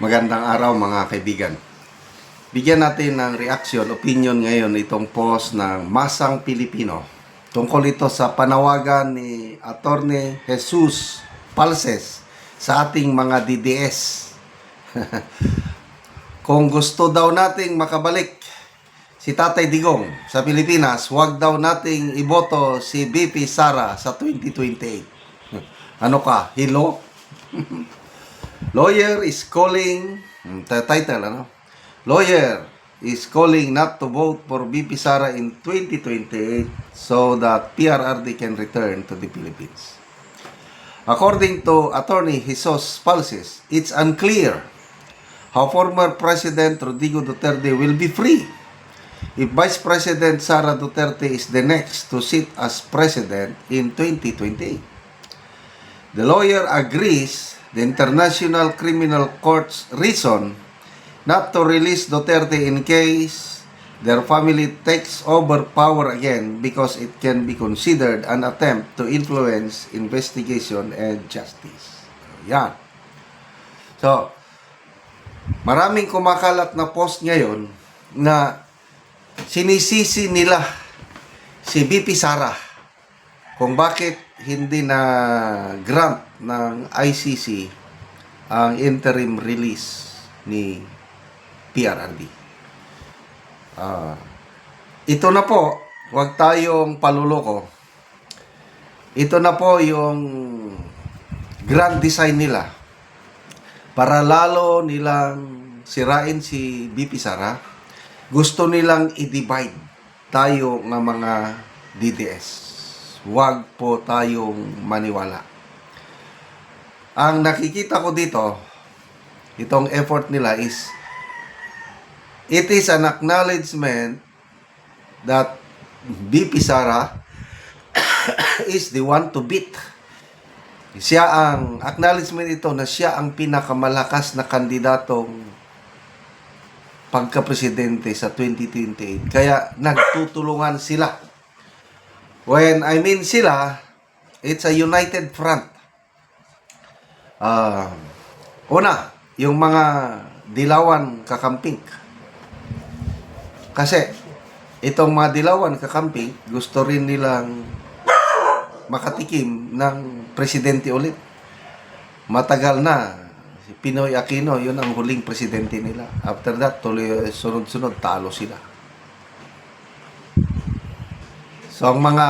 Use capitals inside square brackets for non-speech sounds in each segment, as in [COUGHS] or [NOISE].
Magandang araw mga kaibigan. Bigyan natin ng reaction, opinion ngayon itong post ng Masang Pilipino. Tungkol ito sa panawagan ni Attorney Jesus Palses sa ating mga DDS. [LAUGHS] Kung gusto daw nating makabalik si Tatay Digong sa Pilipinas, huwag daw nating iboto si BP Sara sa 2028. [LAUGHS] Ano ka? Hello? [LAUGHS] Lawyer is calling, hmm, t- title ano? Lawyer is calling not to vote for BP Sara in 2028 so that PRRD can return to the Philippines. According to Attorney Jesus Palsis, it's unclear how former President Rodrigo Duterte will be free if Vice President Sara Duterte is the next to sit as president in 2028. The lawyer agrees the International Criminal Court's reason not to release Duterte in case their family takes over power again because it can be considered an attempt to influence investigation and justice. Yan. So, maraming kumakalat na post ngayon na sinisisi nila si BP Sara kung bakit hindi na grant ng ICC ang interim release ni PRRD. Ah, ito na po, huwag tayong paluloko. Ito na po yung grand design nila para lalo nilang sirain si BP Sara. Gusto nilang i-divide tayo ng mga DDS huwag po tayong maniwala. Ang nakikita ko dito, itong effort nila is, it is an acknowledgement that BP Sara [COUGHS] is the one to beat. Siya ang, acknowledgement ito na siya ang pinakamalakas na kandidatong pagka-presidente sa 2028. Kaya nagtutulungan sila. When I mean sila, it's a united front. Ah, una, yung mga dilawan kakamping. Kasi itong mga dilawan kakamping, gusto rin nilang makatikim ng presidente ulit. Matagal na si Pinoy Aquino, yun ang huling presidente nila. After that, tuloy sunod-sunod talo sila. So, ang mga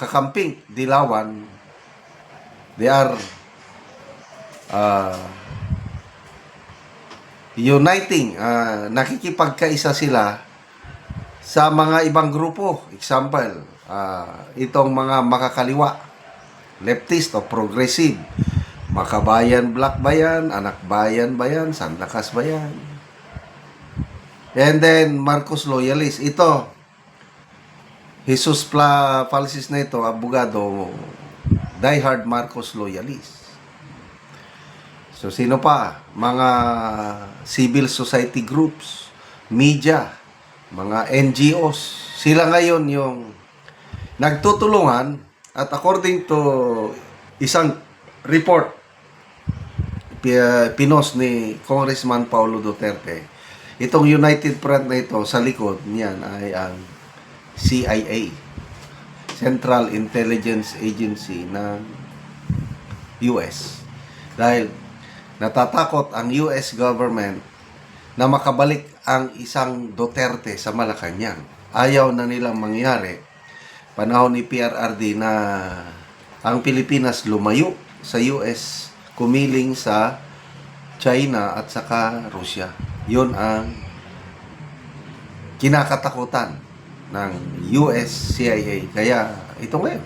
kakamping, dilawan, they are uh, uniting, uh, nakikipagkaisa sila sa mga ibang grupo. Example, uh, itong mga makakaliwa, leftist o progressive, makabayan, black bayan, anak bayan bayan, sandakas bayan. And then, Marcos loyalist. Ito, Jesus Pla Falsis na ito, abogado, diehard Marcos loyalist. So, sino pa? Mga civil society groups, media, mga NGOs. Sila ngayon yung nagtutulungan at according to isang report pi- pinos ni Congressman Paulo Duterte, itong United Front na ito sa likod niyan ay ang CIA, Central Intelligence Agency ng US. Dahil natatakot ang US government na makabalik ang isang Duterte sa Malacanang. Ayaw na nilang mangyari panahon ni PRRD na ang Pilipinas lumayo sa US, kumiling sa China at saka Russia. Yun ang kinakatakutan ng US CIA. Kaya ito ngayon,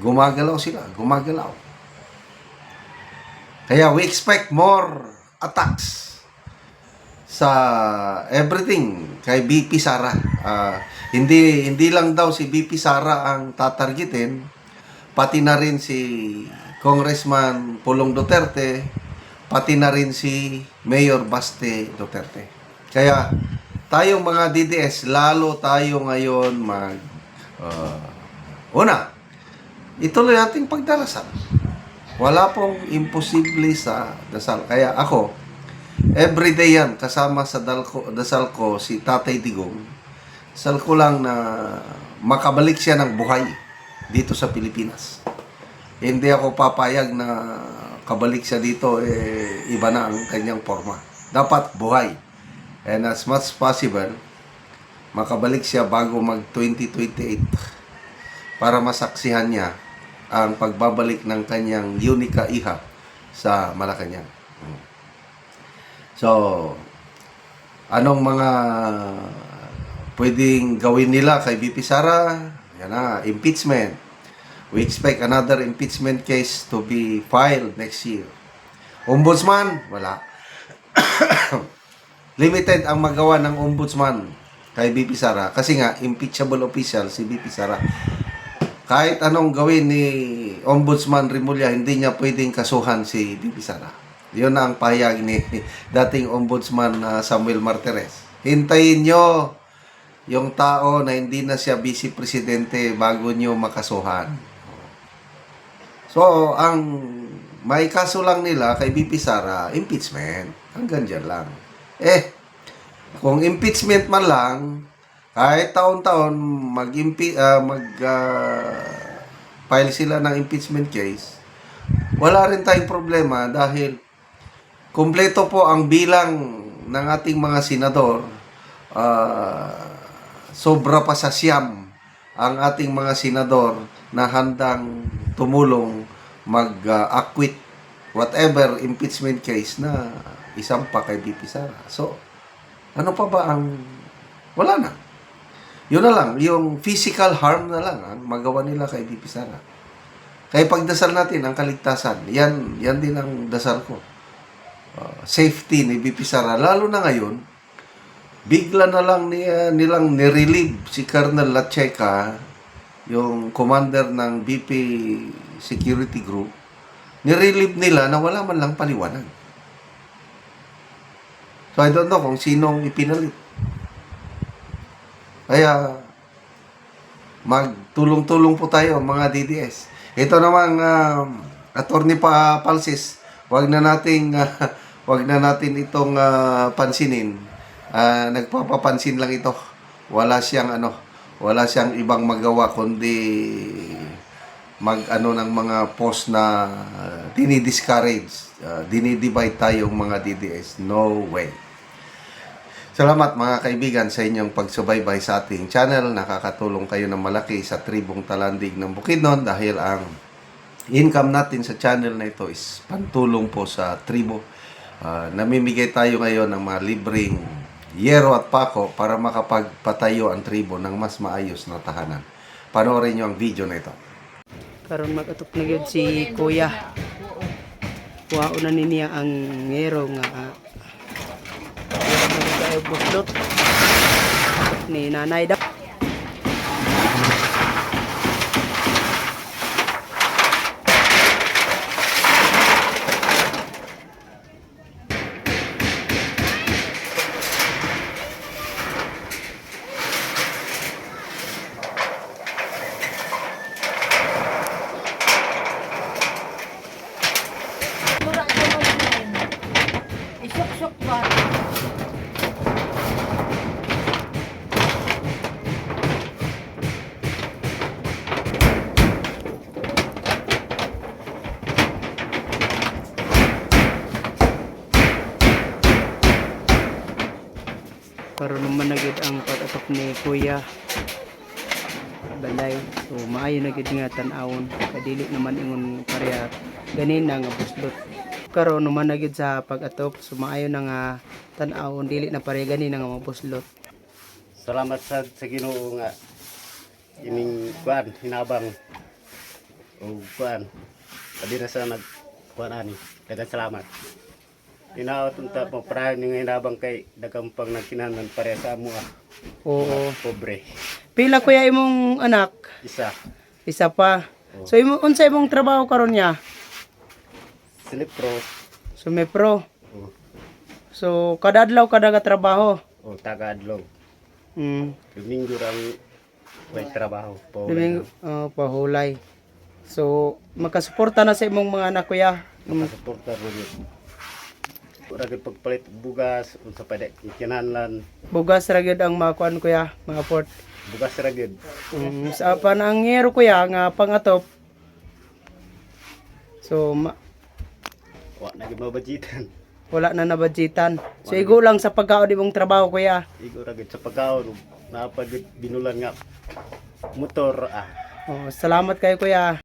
gumagalaw sila, gumagalaw. Kaya we expect more attacks sa everything kay BP Sara. Ah, hindi hindi lang daw si BP Sara ang tatargetin, pati na rin si Congressman Pulong Duterte, pati na rin si Mayor Baste Duterte. Kaya tayong mga DDS, lalo tayo ngayon mag ah, una, ituloy nating pagdarasal. Wala pong imposible sa dasal. Kaya ako, Everyday yan, kasama sa dalko, dasal ko si Tatay Digong. Dasal ko lang na makabalik siya ng buhay dito sa Pilipinas. Hindi ako papayag na kabalik siya dito, eh, iba na ang kanyang forma. Dapat buhay. And as much possible, makabalik siya bago mag 2028 para masaksihan niya ang pagbabalik ng kanyang Unica Iha sa Malacanang. So, anong mga pwedeng gawin nila kay BP Sara? Yan na, impeachment. We expect another impeachment case to be filed next year. Ombudsman? Wala. [COUGHS] Limited ang magawa ng ombudsman kay BP Sara kasi nga impeachable official si BP Sara. Kahit anong gawin ni Ombudsman Rimulya, hindi niya pwedeng kasuhan si BP Sara. Yun na ang pahayag ni [LAUGHS] dating Ombudsman ah, Samuel Martires. Hintayin nyo yung tao na hindi na siya vice presidente bago nyo makasuhan. So, ang may kaso lang nila kay BP Sara, impeachment. Hanggang dyan lang. Eh, kung impeachment man lang, kahit taon-taon mag mag ah, file sila ng impeachment case, wala rin tayong problema dahil kumpleto po ang bilang ng ating mga senador. ah, sobra pa sa siyam ang ating mga senador na handang tumulong mag-acquit whatever impeachment case na isang pa kay BP Sara. So, ano pa ba ang... Wala na. Yun na lang. Yung physical harm na lang ang magawa nila kay BP Sara. Kaya pagdasal natin ang kaligtasan, yan, yan din ang dasal ko. Uh, safety ni BP Sara. Lalo na ngayon, bigla na lang ni, uh, nilang nirelieve si Colonel Lacheca, yung commander ng BP Security Group, nirelieve nila na wala man lang paliwanag. So I don't know kung sinong ipinalit. Kaya magtulong-tulong po tayo mga DDS. Ito namang um, attorney pa Palsis, wag na nating uh, [LAUGHS] wag na natin itong ah, pansinin. Ah, nagpapapansin lang ito. Wala siyang ano, wala siyang ibang magawa kundi mag ano ng mga post na uh, dinidiscourage, uh, dinidivide tayong mga DDS. No way. Salamat mga kaibigan sa inyong pagsubaybay sa ating channel. Nakakatulong kayo ng malaki sa tribong talandig ng Bukidnon dahil ang income natin sa channel na ito is pantulong po sa tribo. Ah, namimigay tayo ngayon ng mga libreng yero at pako para makapagpatayo ang tribo ng mas maayos na tahanan. Panoorin nyo ang video na ito. karon magatok na gyud si kuya kuha na ni niya ang ngero nga uh, tayo buslot ni nanay daw Mura ka mag-line. Isok-sok ba? karon naman na gyud ang pag-atok ni kuya balay. So maayo na gyud nga tan-awon. Kadili naman ingon pareha. Ganin na nga buslot karon naman na gyud sa pag-atok so maayo na nga tan-awon. Dili na pareha. Ganin na nga mabuslot Salamat sa sa Ginoo nga ining kuan hinabang. O kuan. Padi na sa nag kuan ani. Daghang salamat. Inaot unta mo para ning hinabang kay daghang pang nagkinanan pare sa amo ah, oo. Pobre. Pila kuya imong anak? Isa. Isa pa. So imo unsa imong trabaho karon niya? Sinipro so may pro. O, so kada adlaw kada ka trabaho? O taga adlaw. Mm. Domingo rang may trabaho po Domingo, oh, pahulay. So, makasuporta na sa imong mga anak kuya. Mm, suporta ro ra gid pagpalit bugas unsa pa dek kinahanglan Bugas ra gyud ang makuan kuya, mga port. bugas ra gid Um, sa panangero kuya nga pangatop. So ma- wa na gid mabajitan wala na nabadjitan. So igo lang sa pagkaon imong trabaho kuya. igo ra gid sa pagkaon napagid binulan nga motor ah Oh, salamat kayo kuya.